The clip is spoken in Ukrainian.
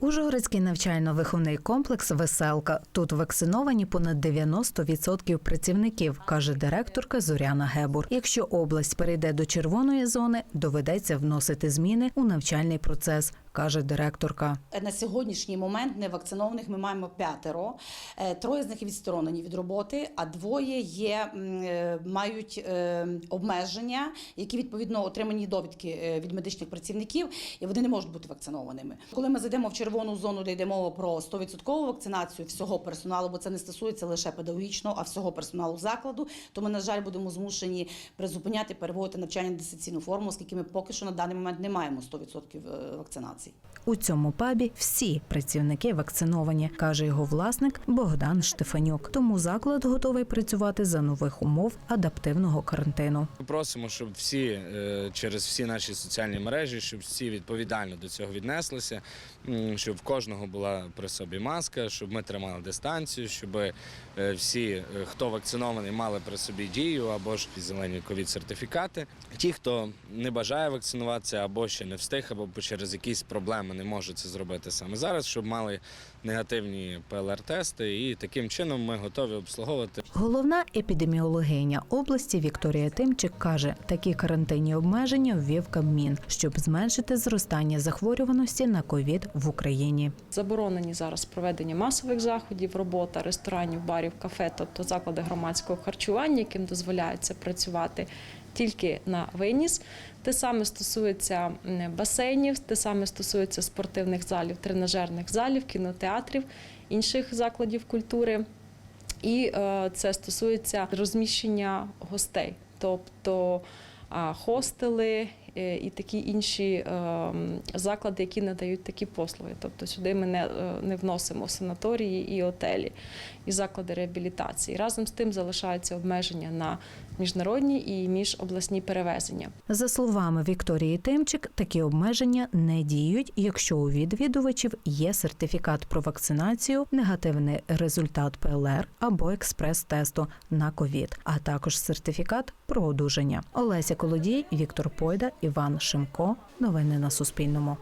Ужгородський навчально-виховний комплекс Веселка. Тут вакциновані понад 90% працівників, каже директорка Зоряна Гебур. Якщо область перейде до червоної зони, доведеться вносити зміни у навчальний процес, каже директорка. На сьогоднішній момент невакцинованих ми маємо п'ятеро. Е, Троє з них відсторонені від роботи, а двоє є, е, мають е, обмеження, які відповідно отримані довідки від медичних працівників, і вони не можуть бути вакцинованими. Коли ми зайдемо в червону зону, де йде мова про 100% вакцинацію всього персоналу, бо це не стосується лише педагогічного, а всього персоналу закладу, то ми, на жаль, будемо змушені призупиняти, переводити навчання на дистанційну форму, оскільки ми поки що на даний момент не маємо 100% вакцинації. У цьому пабі всі працівники вакциновані, каже його власник Богдан Штефанюк. Тому заклад готовий працювати за нових умов адаптивного карантину. Просимо, щоб всі е, через всі наші соціальні мережі, щоб всі відповідально до цього віднеслися, щоб в кожного була при собі маска, щоб ми тримали дистанцію, щоб е, всі, е, хто вакцинований, мали при собі дію або ж зелені ковід-сертифікати. Ті, хто не бажає вакцинуватися або ще не встиг, або через якісь проблеми не може це зробити саме зараз, щоб мали негативні ПЛР-тести, і таким чином ми готові обслуговувати Головна епідеміологиня області Вікторія Тимчик каже, такі карантинні обмеження ввів Кабмін, щоб зменшити зростання захворюваності на ковід в Україні. Заборонені зараз проведення масових заходів, робота ресторанів, барів, кафе, тобто заклади громадського харчування, яким дозволяється працювати тільки на виніс. Те саме стосується басейнів, те саме стосується спортивних залів, тренажерних залів, кінотеатрів, інших закладів культури. І е, це стосується розміщення гостей, тобто хостели і такі інші е, заклади, які надають такі послуги. Тобто сюди ми не, е, не вносимо санаторії і отелі, і заклади реабілітації. Разом з тим залишаються обмеження на міжнародні і міжобласні перевезення. За словами Вікторії Тимчик, такі обмеження не діють, якщо у відвідувачів є сертифікат про вакцинацію, негативний результат ПЛР або експрес-тесту на ковід, а також сертифікат про одужання. Олеся Колодій, Віктор Пойда, Іван Шимко. Новини на Суспільному.